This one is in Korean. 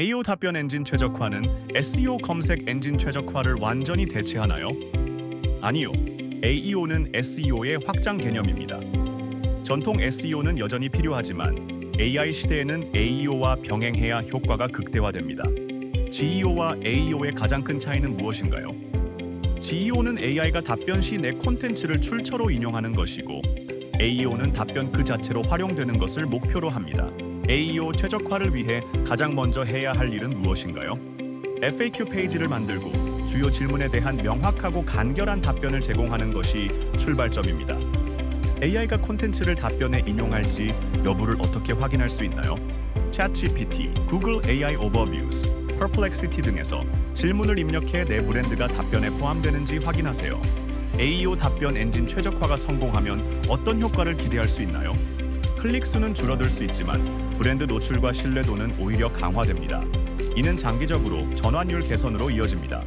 AO 답변 엔진 최적화는 SEO 검색 엔진 최적화를 완전히 대체하나요? 아니요. AEO는 SEO의 확장 개념입니다. 전통 SEO는 여전히 필요하지만 AI 시대에는 AEO와 병행해야 효과가 극대화됩니다. GEO와 AEO의 가장 큰 차이는 무엇인가요? GEO는 AI가 답변 시 내 콘텐츠를 출처로 인용하는 것이고 AEO는 답변 그 자체로 활용되는 것을 목표로 합니다. AEO 최적화를 위해 가장 먼저 해야 할 일은 무엇인가요? FAQ 페이지를 만들고 주요 질문에 대한 명확하고 간결한 답변을 제공하는 것이 출발점입니다. AI가 콘텐츠를 답변에 인용할지 여부를 어떻게 확인할 수 있나요? ChatGPT, Google AI Overviews, Perplexity 등에서 질문을 입력해 내 브랜드가 답변에 포함되는지 확인하세요. AEO 답변 엔진 최적화가 성공하면 어떤 효과를 기대할 수 있나요? 클릭 수는 줄어들 수 있지만 브랜드 노출과 신뢰도는 오히려 강화됩니다. 이는 장기적으로 전환율 개선으로 이어집니다.